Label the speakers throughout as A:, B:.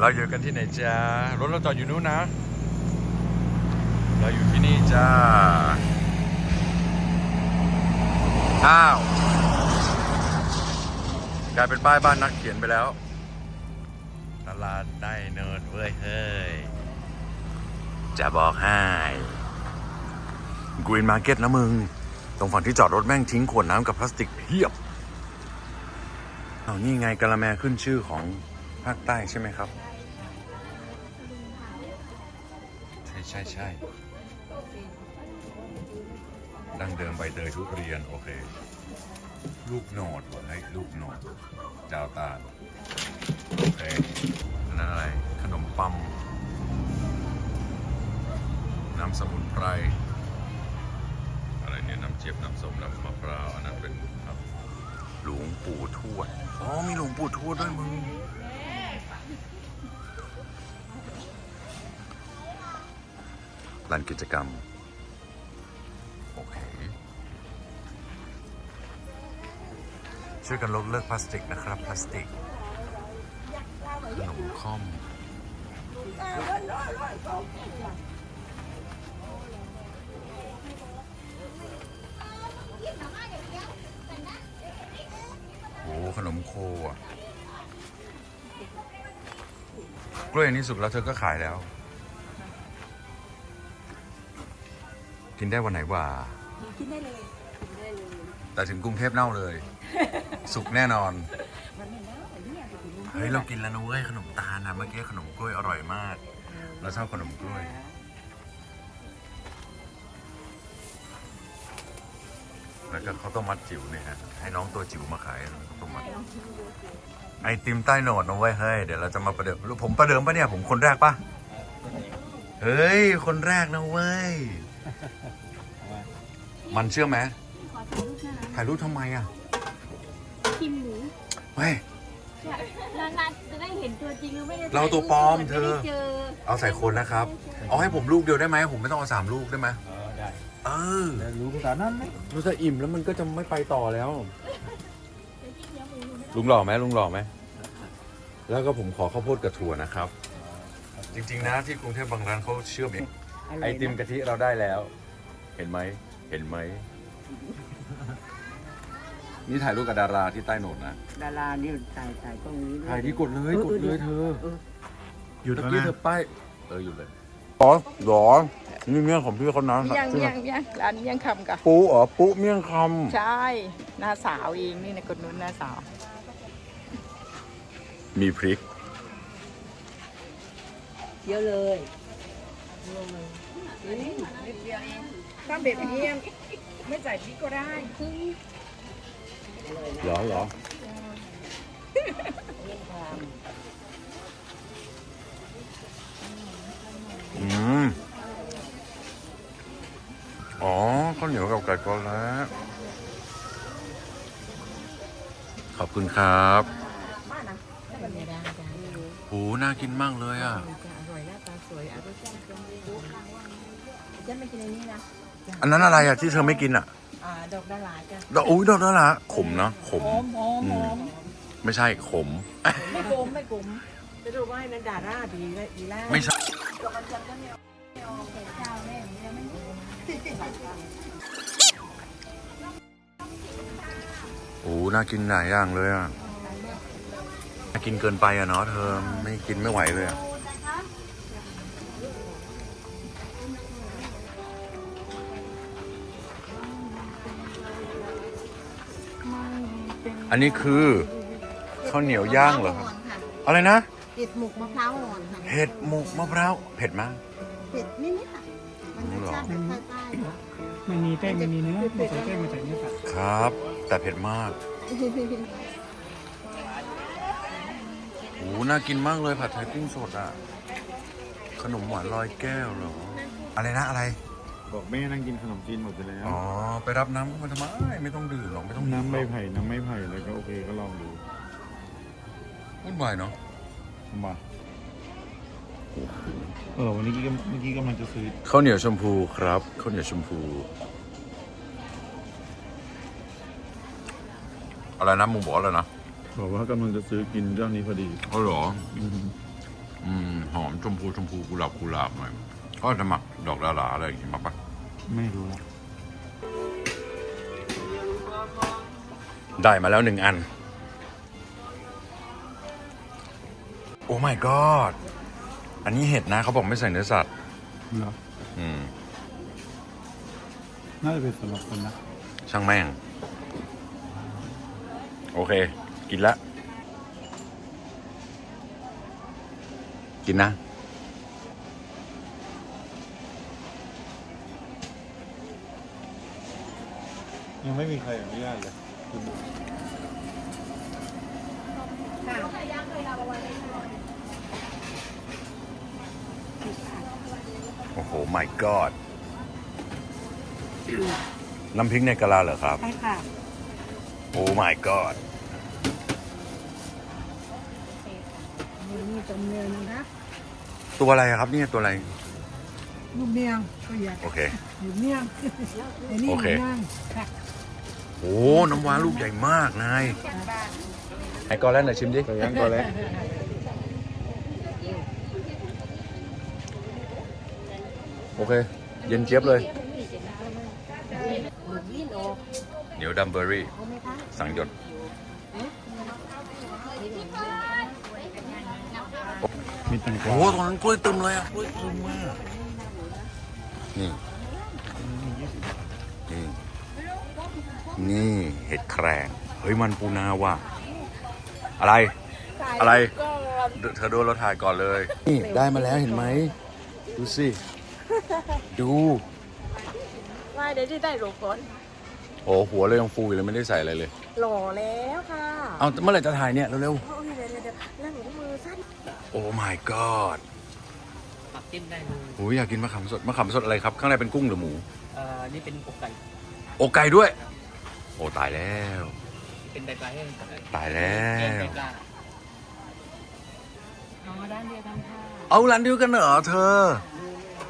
A: เราอยู่กันที่ไหนจ้ารถเราจอดอยู่นู้นนะ เราอยู่ที่นี่จ้า อ้าวกลายเป็นป้ายบ้านนักเขียนไปแล้ว ตลาดใต้เนินเว้ยเฮ้ย จะบอกให้กรีนมาร์เก็ตนะมึง ตรงฝั่งที่จอดรถแม่งทิ้งขวดน้ำกับพลาสติกเพียบ เอานี่ไงกะละแมขึ้นชื่อของภาคใต้ใช่ไหมครับ ใช่ใช่ดั้งเดิมใบเตยทุเรียน โอเค ลูกโหนดว่ะเฮ้ลูกโหนดจาวตาลโอเคอันนั้นอะไร ขนมปัมน้ำสมุนไพรอะไรเนี่ยน้ำเจี๊ยบน้ำส้มน้ำมะพร้าวอันนั้นเป็นครับหลวงปู่ทวดอ๋อมีหลวงปู่ทวดด้วยมึง ลานกิจกรรม โอเค ช่วยกันลดเลิกพลาสติกนะครับ พลาสติกขนมค่อมโอ้ขนมโคอะ กล้วยนนี้สุกแล้วเธอก็ขายแล้ว กินได้วันไหนว่า
B: กินได้เลยกินได้เลย
A: แต่ถึงกรุงเทพเน่าเลย สุกแน่นอน
B: มันไม่เน่าเนี่ยไปกิน
A: เฮ้ยเรากินแล้วนะเว้ยขนมตาลนะเมื่อกี้ขนมกล้วยอร่อยมาก เราชอบขนมกล้วย แล้วก็ข้าวต้มมัดจิ๋วเนี่ยฮะให้น้องตัวจิ๋วมาขายข้าวต้มมัดไอติมใต้โหนดนะเว้ยเฮ้ยเดี๋ยวเราจะมาประเดิมผมประเดิมปะเนี่ยผมคนแรกปะเฮ้ย คนแรกนะเว้ย มันเชื่อไหม
B: ขอถ่ายรูปหน้า
A: ถ่ายรูปทำไมอะ
B: คิมหมู
A: เฮ้ย
B: นานๆจะได้เห็นตัวจริงหรือไม่ได้
A: เราตัวปลอมเธอ
B: ไม่ได้เจอ
A: เอาใส่คนนะครับ เอาให้ผมลูกเดียวได้ไหมผมไม่ต้องเอาสามลูกได้ไหม
C: เออได้
A: เออ
C: แล้วรู้ภาษานั้นไหม
A: รู้สึกอิ่มแล้วมันก็จะไม่ไปต่อแล้ว ลุงหล่อไหมลุงหล่อไหมแล้วก็ผมขอข้าวโพดกระถั่วนะครับ จริงๆนะที่กรุงเทพบางร้านเขาเชื่อมเองไอติมกะทิเราได้แล้ว เห็นไหม เห็นไหม นี่ถ่ายรูปกับดาราที่ใต้โหนดนะ
D: ดารานี่ถ่ายถ่ายตรงนี้ด้วย
A: ถ่ายที่กดเลยกดเลยเธอ
C: หยุด
A: เมื่
C: แล้
A: อ
C: ว
A: กี้
C: นะ
A: เธอป้ายเออหยุดเลย อ๋อหรอนี่เมี่ยงของพี่เขานะ
D: เมี่ยงเมี่ยงเมี่ยงร้านเมี่ยงคำกะ
A: ปูอ๋อปูเมี่ยงค
D: ใช่หน้าสาวเองนี่นะคนนู้นหน้าสาวำ
A: มีพริก
D: เยอะเลย ถ้าแบบนี้ไม่ใส่พริกก็ได้
A: เหรอเหรออืมอ๋อข้าวเหนียวกับไก่กอแล้วขอบคุณครับโหน่ากินมากเลยอะ
D: อร่อยหน้าตาสวยอร่อยจังเลย
B: จะไม่กินในนี้นะ
A: อันนั้นอะไรอะที่เธอไม่กินอะ
D: อ่าดอกดาราจ้ะ
A: ดอกอุ้ยดอกนั่นละขมนะขม
D: หอมหอมหอม
A: ไม่ใช่ขม
D: ไม่กลมไม่กลมจะดูว่าให้นันดาราดีและดีแล้ว
A: ไม่ใช่
B: เจ้าแม่เนี่ยมัน
A: โอ้น่ากินหลายอย่างเลยอะน่ากินเกินไปอะเนาะเธอไม่กินไม่ไหวเลยอะ อันนี้คือข้าวเหนียวย่างเหรอครับอะไรนะ
B: เห็ดหมกมะพร้าวอ่อนค่ะ
A: เห็ดหมกมะพร้าวเผ็ดมาก
B: เผ็ดนิดๆค่ะมันรสชาติแบบใต้ๆค่ะ
C: ไม่มีแป้งไม่มีเนื้อไม่ใส่แป้งไม่ใส่เนื้อสัตว์
A: ครับ แต่เผ็ดมากโอ้น่ากินมากเลยผัดไทยกุ้งสดอะ ขนมหวานลอยแก้วเหรอ อะไรนะอะไร
C: บอกแม่นั่งกินขนมจีนหมดไปแล้ว
A: อ๋อ ไปรับน้ำมาทำไมไม่ต้องดื่มหรอกไม่ต้อง
C: น้ำใบไผ่น้ำไม้ไผ่แล้วก็โอเคก็ลองดู
A: วุ่นวายเนาะ
C: มาเออวันนี้ก็เมื่อกี้กำลังจะซื้อ
A: ข้าวเหนียวชมพูครับข้าวเหนียวชมพูอะไรนะมึงบอกอะไรนะ
C: บอกว่ากำลังจะซื้อกินเรื่องนี้พอดี
A: เขาเหรอ
C: อืม
A: ชมพูชมพูกุหลาบกุหลาบหน่อย ก็จะหมักดอกดาราอะไรอย่างงี้มาปะ
C: ไม่รู้
A: ได้มาแล้วหนึ่งอัน โอ้ my god อันนี้เห็ดนะเขาบอกไม่ใส่เนื้อสัตว์
C: เหรอ
A: อืม
C: น่าจะเป็นสำหรับคนนะ
A: ช่างแม่ง โอเค กินละ กินนะ
C: ยังไม่มีใครอนุญาตเลยคุณ
A: โอ้โห my god น้ำพริกในกะลาเหรอครับ
B: ใช่ค่ะ
A: โอ้ my god
B: นี่จมเนียงนะคะ
A: ตัวอะไรอะครับเนี่ยตัวอะไร
B: ลูกเนียงก็อยาก
A: โอเค
B: อยู่เนียงไอ้นี่
A: โอ
B: อ
A: เค
B: ยู่เนียงค่ะ
A: โอ้น้ำว้าลูกใหญ่มากนายให้กอนแล้วหน่อยชิมดิ
C: แต่ยังก็แล้ว
A: โอเค เย็นเจี๊ยบเลย
B: หมูยี่นโอ
A: เหนียวดัมเบอรี่
B: เอาไหมคะ
A: สั่งหยด
C: มีแตงก
A: โอ้
C: วา
A: ตรงนั้นกล้วยตึมเลยอะกล้วยตึมมาก นี่ นี่ นี่เห็ดแครงเฮ้ยมันปูนาว่ะ อะไร อะไร เธอโดนเราถ่ายก่อนเลย นี่ได้มาแล้วเห็นไหม ดูสิ ดู
D: ว่าเดี๋ยวที่ได้หลบก่อน
A: โอ้หัวเลยยังฟูอยู่เลยไม่ได้ใส่อะไรเลย
D: หล่อแล้วค่ะ
A: เอาเมื่อไหร่จะถ่ายเนี่ยเร็ว
D: โอ้ยเดี๋ยวเดี๋ยวเดี๋ยวแล้วหนูมือสั้น
A: ๆโอ้ my god
E: ปัก จิ้มได้เลย
A: โอ้ยอยากกินมะขามสดมะขามสดอะไรครับ ข้างในเป็นกุ้งหรือหมู
E: เอ่อนี่เป็นอกไก่
A: โอไก่ด้วย โอ้ตายแล้ว
E: เป็นไตปลาแห้ง
A: ตายแล้ว
E: ไตปลา
B: อ๋อด้านเดียวกันค่ะ
A: เอาร้านเดียวกันเหรอเธอ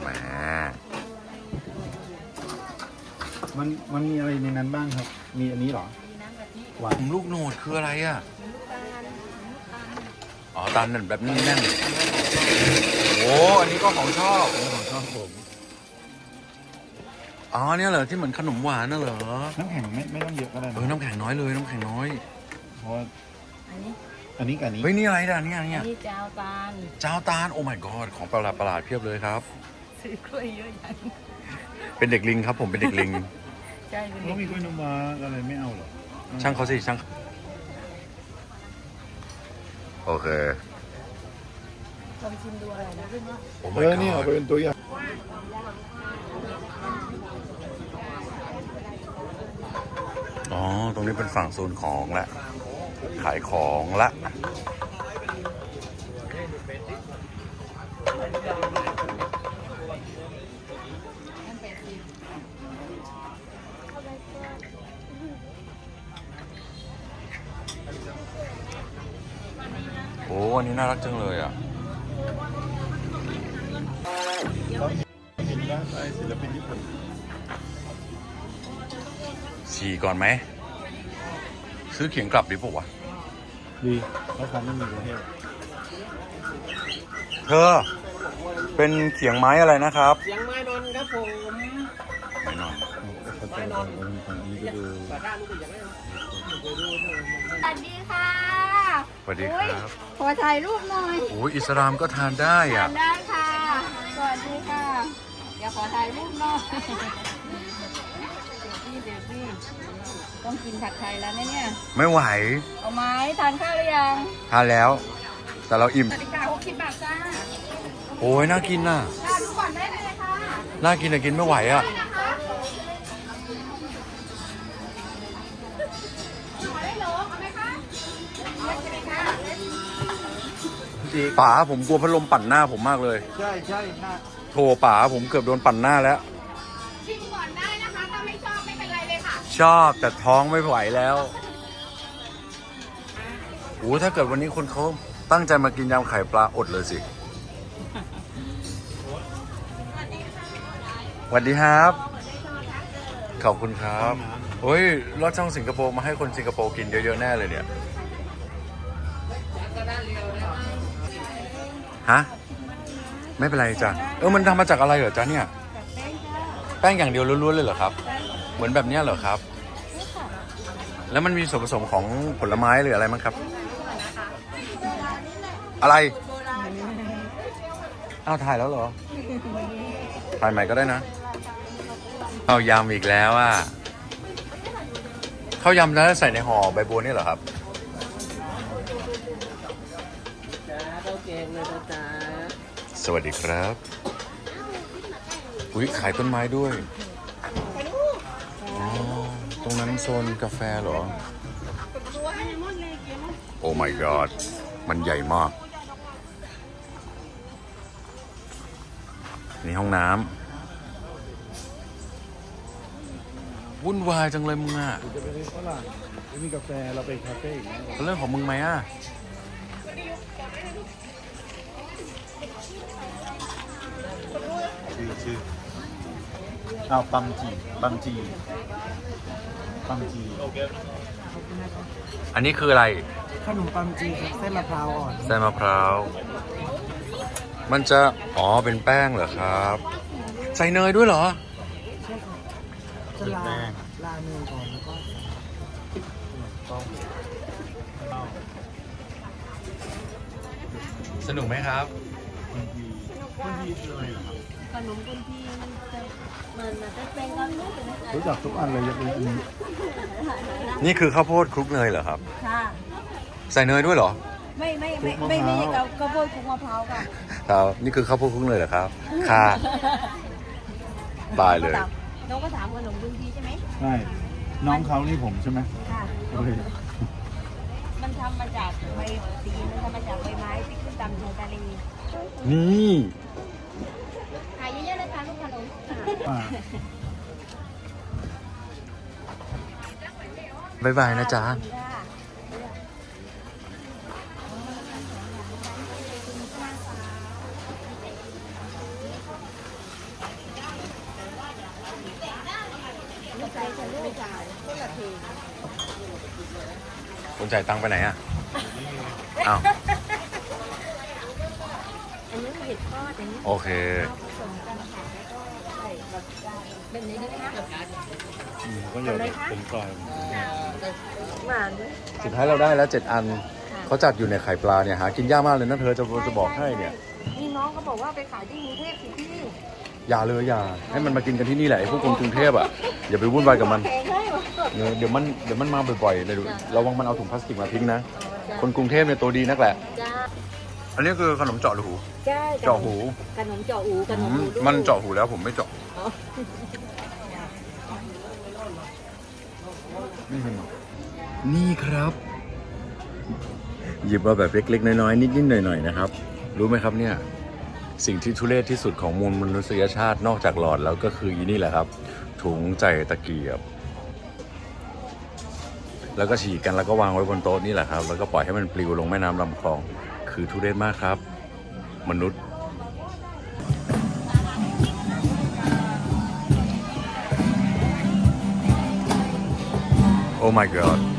A: แหม
C: มันมันมีอะไรในนั้นบ้างครับ มีอันนี้เหรอ
A: ผมลูกโหนดคืออะไรอะอ๋อตาลนั่นแบบนี้แน่นโอ้อันนี้ก็ของชอบ
C: ของชอบผม
A: อ๋อเนี่ยเหรอที่เหมือนขนมหวานน่ะเหรอ
C: น้ำแข็งไม่ไม่ต้องเยอะก็ได้
A: เออ
C: นะ
A: น้ำแข็งน้อยเลย น้ำแข็งน้อย
C: เพราะว่า
B: อันนี้
C: อันนี้กับอันนี้
A: เฮ้ย นี่อะไรด่ะเนี่ย
B: อัน
A: เนี่ย
B: นี้เจ้าตาล
A: เจ้าตาล โอ้ my god ของประหลาดประหลาดเพียบเลยครับ
B: ซื้อกล้วยเยอะแยะ
A: เป็นเด็กลิงครับผม เป็นเด็กลิง
B: ใช่เป็น
C: แล้วมีกล้วยน้ำว้าอะไรไม่เอาเหรอ
A: ช่างเขาสิช่าง โอเค
B: ลองชิมดูอะไรนะขึ้นว่า
A: โอ้
C: เอ
A: my
C: อเนี่ยเอา
A: god
C: ไปเป็นตัวอย่าง
A: อ๋อ ตรงนี้เป็นฝั่งโซนของละ ขายของละโอ้อันนี้น่ารักจังเลยอะ ฉี่ก่อนไหม ซื้อเขียงกลับดีปะวะ
C: ดีแล้วเขาไม่มีประเทศ
A: เธอ เป็นเขียงไม้อะไรนะครับ
E: ยังไม่นอนครับผม
A: ไม่นอน
C: เขาจะเอาของของนี้ไปดู
E: ปลาด้าลูกเป็นอย่างไร
B: สวัสดีค่ะ
A: สวัสดีครับ
B: ขอถ่ายรูปหน่อย
A: โอ้ยอิสลามก็ทานได้
B: ทา
A: อะ
B: นได้ ดี๋ยวขอถ่ายรูปหน่อยเดี๋ยวพี่เดี๋ยวพี่ต้องกินผัดไทยแล้วนะเนี่ย
A: ไม่ไหว
B: เอาไหม้ทานข้าวหรือยัง
A: ทานแล้ว แต่เราอิ่ม
B: สวัสดีค่ะหกสิบบาทจ้า
A: โอ้ยน่ากินน่ะ
B: ทานก่อนได้เลยค่ะ
A: น่ากินแต่กินไม่ไหวอะป๋าผมกลัวพัดลมปั่นหน้าผมมากเลย
C: ใช่ใช่น่า
A: โทรป๋าผมเกือบโดนปั่นหน้าแล้ว
B: ชิมก่อนได้นะคะ ถ้าไม่ชอบไม่เป็นไรเลยค่ะ
A: ชอบแต่ท้องไม่ไหวแล้วโอ้ถ้าเกิดวันนี้คนเขาตั้งใจมากินยำไข่ปลาอดเลยสิสวัสดีครับ ขอบคุณครับโอ้ยรอดช่องสิงคโปร์มาให้คนสิงคโปร์กินเยอะๆแน่เลยเนี่ย ฮะ ไม่เป็นไรจ้ะเออมันทำมาจากอะไรเหรอจ๊ะเนี่ยแป้งอย่างเดียวล้วนๆเลยเหรอครับเหมือนแบบเนี้ยเหรอครับแล้วมันมีส่วนผสมของผลไม้หรืออะไรมั้งครับ อะไรอ้าวถ่ายแล้วเหรอ ถ่ายใหม่ก็ได้นะเอายำอีกแล้วอะข้าวยำแล้วใส่ในห่อใบบัวนี่เหรอครับ
E: จ้าข้าวแกงเลยนะจ๊ะ
A: สวัสดีครับ อุ้ยขายต้นไม้ด้วยอ๋อตรงนั้นโซนกาแฟเหรอ โอ้ my god มันใหญ่มาก นี่ห้องน้ำวุ่นวายจังเลยมึงอะ
C: จะไปฝรั่งไม่มีกาแฟเราไปคาเฟ่อีกนะ
A: เป็นเรื่องของมึงไหมอะ
C: ชื่อชื่ออ้าวปังจีปังจีปังจี
A: อันนี้คืออะไร
D: ขนมปังจีครับเส้นมะพร้าวอ่อน
A: ใส่มะพร้าว มันจะ อ๋อ เป็นแป้งเหรอครับ ใส่เนยด้วยเหรอ
D: จะลาลาเนยก่อนแล้วก็
A: สนุกไหมครับ
C: ปังจีปังจี คืออะไรเหรอครับ
B: ขนมคนที่มันจะเหมือนมันจะเป็นกันนู้นเป็นอะไร
C: รู้จักทุกอันเลยยกเว้นอันนี้
A: นี่คือข้าวโพดคลุกเนยเหรอครับ
B: ค่ะ
A: ใส่เนยด้วยเหรอ
B: ไม่ไม่ไม่ไม่ไม่ใช่กับข้าวโพดคลุกมะพร้าวค่ะ
A: ครับนี่คือข้าวโพดคลุกเนยเหรอครับ ค่ะ ตายเลย
B: น้องก็ถามขนมคนที่ใช่ไหม
C: ใช่ น้องเขานี่ผมใช่ไหม
B: ค่ะ
C: โอเค
B: มันทำมาจากใบตีนมันทำมาจากใบไม้ที่ขึ้นตามท้องทะเล
A: นี่ บ๊ายบายนะจ๊ะคุณจ่ายตังค์ไปไหนอะ อ้าว
B: อันนี้เห็ดทอดอันนี้
A: โอเค
B: ผสมกันค่ะแล้วก็ใส่แบบเป็นนี้ได้ไหมคะ
C: อืมก็อย่าแบบเป็นกลอย
B: หวาน
A: สุดท้ายเราได้แล้วเจ็ดอันเขาจัดอยู่ในไข่ปลาเนี่ยหากินยากมากเลยนะเธอจะจะบอกให้เนี่ย
B: นี่น้องก็บอกว่าไปขายที่กรุงเทพสิพี่
A: อย่าเลยอย่าให้มันมากินกันที่นี่แหละไอ้พวกคนกรุงเทพอะอย่าไปวุ่นวายกับมัน
B: แพงได้หรอ
A: เออเดี๋ยวมันเดี๋ยวมันมาบ่อยๆเลยดูระวังมันเอาถุงพลาสติกมาทิ้งนะคนกรุงเทพเนี่ยตัวดีนักแหละ
B: จ้า
A: อันนี้คือขนมเจาะหู
B: จ้า
A: เจาะหู
B: ขนมเจาะหูขนม
A: อื
B: หู
A: ม
B: ลูก
A: มันเจาะหูแล้วผมไม่เจาะ
B: อ๋อ
A: นี่ครับ หยิบมาแบบเล็กๆ น้อยๆ นิดๆ หน่อยๆ นะครับ รู้ไหมครับเนี่ย สิ่งที่ทุเรศที่สุดของมูลมนุษยชาตินอกจากหลอดแล้วก็คืออีนี่แหละครับ ถุงใจตะเกียบ แล้วก็ฉีกกันแล้วก็วางไว้บนโต๊ะนี่แหละครับ แล้วก็ปล่อยให้มันปลิวลงแม่น้ำลำคลอง คือทุเรศมากครับ มนุษย์ โอ้ my god